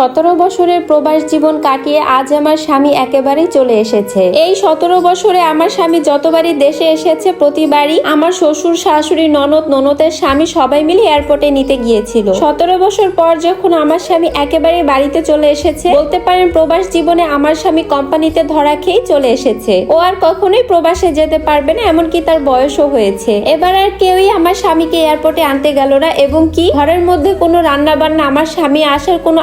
সতেরো বছরের প্রবাস জীবন কাটিয়ে আজ আমার স্বামী একেবারেই চলে এসেছে। এই সতেরো বছরে আমার স্বামী যতবারই দেশে এসেছে, প্রতিবারই আমার শ্বশুর, শাশুড়ি, ননদ, ননদের স্বামী সবাই মিলে এয়ারপোর্টে নিতে গিয়েছিল। সতেরো বছর পর যখন আমার স্বামী একেবারে বাড়িতে চলে এসেছে, বলতে পারেন প্রবাস জীবনে আমার স্বামী কোম্পানিতে ধরা খেয়েই চলে এসেছে। ও আর কখনোই প্রবাসে যেতে পারবে না, এমনকি তার বয়সও হয়েছে। এবার আর কেউই আমার স্বামীকে এয়ারপোর্টে আনতে গেল না, এবং কি ঘরের মধ্যে কোনো রান্না বান্না আমার স্বামী আসার কোনো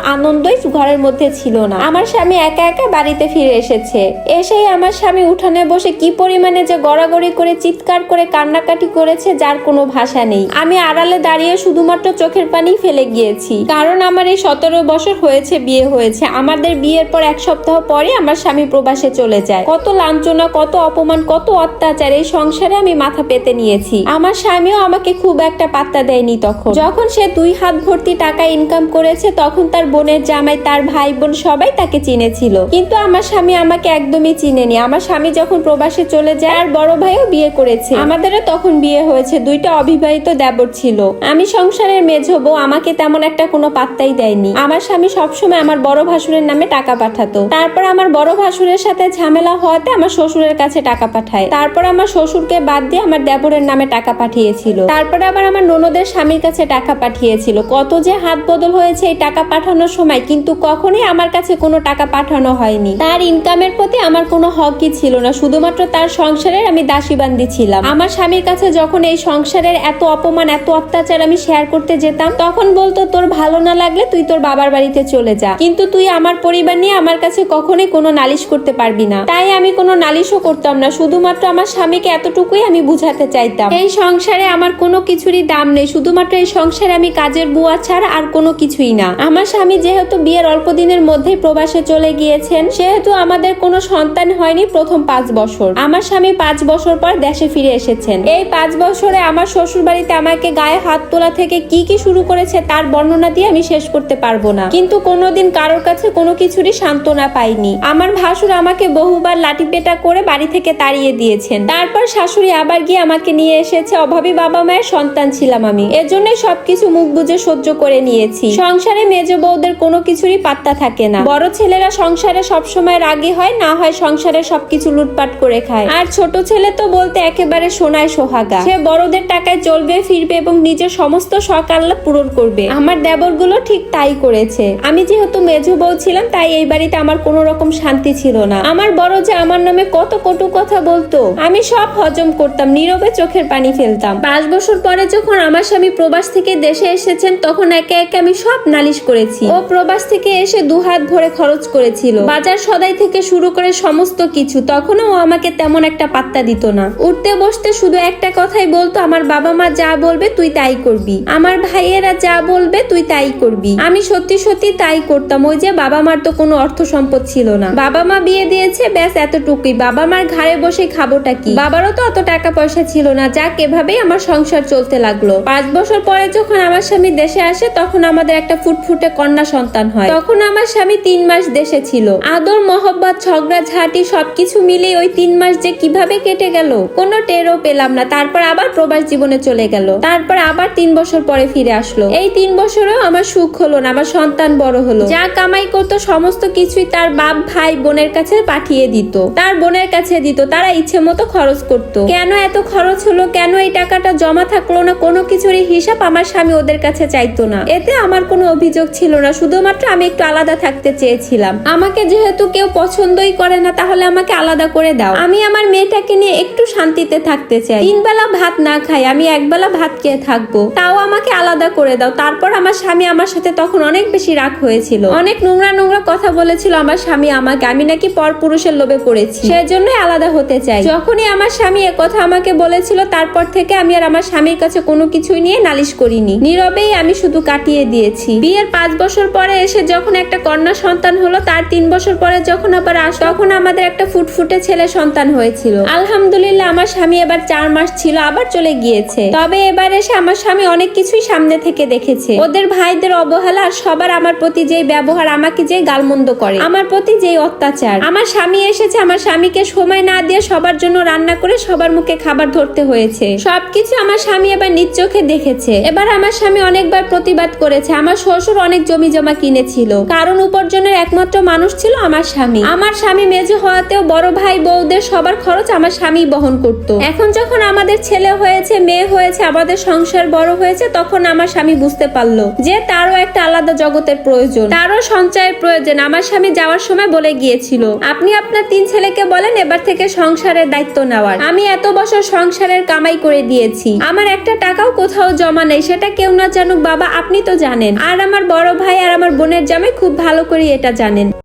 আনন্দই ঘরের মধ্যে ছিল না। আমার স্বামী একা একা বাড়িতে ফিরে এসেছে। এসেই আমার স্বামী উঠানে বসে কি পরিমাণে যে গড়াগড়ি করে, চিৎকার করে, কান্নাকাটি করেছে যার কোনো ভাষা নেই। আমি আড়ালে দাঁড়িয়ে শুধুমাত্র চোখের পানি ফেলে গিয়েছি। কারণ আমার এই সতেরো বছর হয়েছে, বিয়ে হয়েছে। আমাদের বিয়ের পর এক সপ্তাহ পরে আমার স্বামী প্রবাসে চলে যায়। কত লাঞ্ছনা, কত অপমান, কত অত্যাচার এই সংসারে আমি মাথা পেতে নিয়েছি। আমার স্বামীও আমাকে খুব একটা পাত্তা দেয়নি তখন। যখন সে দুই হাত ভর্তি টাকা ইনকাম করেছে, তখন তার বোনের জামাই তার ভাই বোন সবাই তাকে চিনেছিল। কিন্তু আমার স্বামী আমাকে একদমই চিনেনি। আমার স্বামী যখন প্রবাসে চলে যায় আর বড় ভাইও বিয়ে করেছে। আমাদেরও তখন বিয়ে হয়েছে। দুইটা অবিবাহিত দেবর ছিল। আমি সংসারের মেঝো বউ, আমাকে তেমন একটা কোনো পাত্তাই দেয়নি। আমার স্বামী সবসময় আমার বড় ভাসুরের নামে টাকা পাঠাতো। তারপর আমার বড় ভাসুরের সাথে ঝামেলা হওয়াতে আমার শ্বশুরের কাছে টাকা পাঠায়। তারপর আমার শ্বশুরকে বাদ দিয়ে আমার দেবরের নামে টাকা পাঠিয়েছিল। তারপরে আবার আমার ননদের স্বামীর কাছে টাকা পাঠিয়েছিল। কত যে হাত বদল হয়েছে এই টাকা পাঠানোর সময়। কিন্তু কখনোই আমার কাছে কোনো টাকা পাঠানো হয়নি। তার ইনকামের প্রতি আমার কোনো হকই ছিল না, শুধুমাত্র তার সংসারের আমি দাসীবান্দি ছিলাম। আমার স্বামীর কাছে যখন এই সংসারের এত অপমান, এত অত্যাচার আমি শেয়ার করতে যেতাম, তখন বলতো, তোর ভালো না লাগলে তুই তোর বাবার বাড়িতে চলে যা। কিন্তু তুই আমার পরিবার নিয়ে আমার কাছে কখনোই কোনো নালিশ করতে পারবি না। তাই আমি কোনো নালিশও করতাম না, শুধুমাত্র আমার স্বামীকে এতটুকুই আমি বুঝাতে চাইতাম। এই সংসারে আমার কোনো কিছুরই দাম নেই, শুধুমাত্র এই সংসারে আমি কাজের বুয়া ছাড়া আর কোনো কিছুই না। আমার স্বামী যেহেতু বিয়ের অল্প দিনের মধ্যেই প্রবাসে চলে গিয়েছেন, সেহেতু আমাদের কোনো সন্তান হয়নি প্রথম পাঁচ বছর। আমার স্বামী পাঁচ বছর পর দেশে ফিরে এসেছেন। এই পাঁচ বছরে আমার শ্বশুর বাড়িতে আমাকে গায়ে হাত তোলা থেকে কি কি শুরু করেছে তার বর্ণনা দিয়ে আমি শেষ করতে পারব না। কিন্তু কোনোদিন কারোর কাছে কোনো কিছুরই সান্ত্বনা পাইনি। আমার ভাসুর আমাকে বহুবার লাঠি পেটা করে বাড়ি থেকে তাড়িয়ে দিয়েছেন। তারপর শাশুড়ি আবার গিয়ে আমাকে নিয়ে এসেছে। অভাবী বাবা মায়ের সন্তান ছিলাম আমি। এজন্যই সবকিছু মুখ বুঝে সহ্য করে নিয়েছি। সংসারে মেজ বউদের কোনো কিছুরই পাত্তা থাকে না। বড় ছেলেরা সংসারে সবসময় রাগী হয়, না হয় সংসারে সবকিছু লুটপাট করে খায়। আর ছোট ছেলে তো বলতে একেবারে সোনায় সোহাগা। সে বড়দের টাকায় চলবে, ফিরবে এবং নিজের সমস্ত শখ আল্লাহ পূরণ করবে। আমার দেবরগুলো ঠিক তাই করেছে। আমি যেহেতু মেজো বউ ছিলাম, তাই এই বাড়িতে আমার কোনো রকম শান্তি ছিল না। আমার বড় যে আমার নামে কত কটু কথা বলতো, আমি সব হজম করতাম, নীরবে চোখের পানি ফেলতাম। পাঁচ বছর পরে যখন আমার স্বামী প্রবাস থেকে দেশে এসেছেন, তখন একে একে আমি সব নালিশ করেছি। ও প্রবাস থেকে এসে দু হাত ভরে খরচ করেছিল। বাজার সদাই থেকে শুরু করে সমস্ত কিছু। তখনও ও আমাকে তেমন একটা পাত্তা দিত না। উঠতে বসতে শুধু একটা কথাই বলতো, আমার বাবা মা যা বলবে তুই তাই করবি। আমার ভাইয়েরা যা বলবে তুই তাই করবি। আমি সত্যি সত্যি তাই করতাম। ওই যে বাবা মার তো কোনো অর্থ সম্পদ ছিল না। বাবা মা বিয়ে দিয়েছে, ব্যাস এতটুকুই। বাবা মার ঘাড়ে বসে খাবোটা কি? বাবারও তো অত টাকা পয়সা ছিল না। যাক, এভাবেই আমার সংসার চলতে লাগল। পাঁচ বছর পরে যখন আমার স্বামী দেশে আসে, তখন আমাদের একটা ফুটফুটে কন্যা সন্তান হয়। তখন আমার স্বামী তিন মাস দেশে ছিল। আদর, মহব্বত, ঝগড়া, ঝাঁটি সবকিছু মিলে ওই তিন মাস যে কীভাবে কেটে গেল, কোনো টেরও পেলাম না। তারপর আবার প্রবাস জীবনে চলে গেল। তারপর আবার তিন বছর পরে ফিরে আসলো। এই তিন বছরেও আমার সুখ হলো না, আমার সন্তান বড় হলো। যা কামাই করতো, সমস্ত কিছুই তার বাপ, ভাই, বোনের কাছে পাঠিয়ে দিত। তার বোনের কাছে দিত, তারা ইচ্ছে মতো খরচ করত। কেন এত খরচ হলো, কেন এই টাকাটা জমা থাকল না, কোনো কিছুরই হিসাব আমার স্বামী ওদের কাছে চাইতো না। এতে আমার কোনো অভিযোগ ছিল না শুধুমাত্র আমি একটু আলাদা থাকতে চেয়েছিলাম। আমাকে যেহেতু কেউ পছন্দই করে না, তাহলে আমাকে আলাদা করে দাও। আমি আমার মেয়েটাকে নিয়ে একটু শান্তিতে থাকতে চাই। তিন বেলা ভাত না খাই, আমি একবেলা ভাত খেয়ে থাকব। তাও আমাকে আলাদা করে দাও। তারপর আমার স্বামী আমার সাথে তখন অনেক বেশি রাগ হয়েছিল। অনেক নোংরা নোংরা কথা বলেছিল আমার স্বামী আমাকে। আমি নাকি পর পুরুষের লোভে পড়েছি। সেজন্যই আলাদা হতে চাই। যখনই আমার স্বামী কথা আমাকে বলেছিল, তারপর থেকে আমি আর আমার স্বামীর কাছে কোনো কিছুই নিয়ে নালিশ করিনি। নীরবেই আমি শুধু কাটিয়ে দিয়েছি। বিয়ের পাঁচ বছর পরে এসে যখন একটা কন্যা সন্তান হলো, তার তিন বছর পরে যখন আবার আস তখন আমাদের একটা ফুটফুটে ছেলে সন্তান হয়েছিল। আলহামদুলিল্লাহ, আমার স্বামী এবার চার মাস ছিল, আবার চলে গিয়েছে। তবে এবার এসে আমার স্বামী অনেক কিছুই সামনে থেকে দেখেছে। ওদের ভাইদের অবহেলা আর সবার আমার প্রতি যেই ব্যবহার, আমাকে যে গালমন্দ করে, আমার প্রতি যেই অত্যাচার। আমার স্বামী এসেছে, আমার স্বামীকে সময় না দিয়ে সবার জন্য রান্না করে সবার মুখে খাবার ধরতে হয়েছে। সবকিছু আমার স্বামী এবার নিজ চোখে দেখেছে। এবার আমার স্বামী অনেকবার প্রতিবাদ করেছে। আমার শ্বশুর অনেক জমি জমা কিনেছিল। কারণ উপার্জনের একমাত্র মানুষ ছিল আমার স্বামী। আমার স্বামী মেজো হওয়াতেও বড় ভাই বউদের সবার খরচ আমার স্বামী বহন করত। এখন যখন আমাদের ছেলে হয়েছে, মেয়ে হয়েছে, আমাদের সংসার বড় হয়েছে, তখন আমার স্বামী বুঝতে পারল যে তারও একটা আলাদা জগতের প্রয়োজন। তারও সঞ্চয়ের প্রয়োজন। আমার স্বামী যাওয়ার সময় বলে গিয়েছিল, আপনি আপনার তিন ছেলেকে বলেন, এবার থেকে সংসারের দায়িত্ব নেওয়ার। আমি এত বছর সংসারের কামাই করে দিয়েছি। আমার একটা টাকাও কোথাও জমা নেই, সেটা কেউ না জানুক, বাবা, আপনি তো জানেন। আর আমার বড় ভাই আর আমার বোনের জামাই খুব ভালো করে এটা জানেন।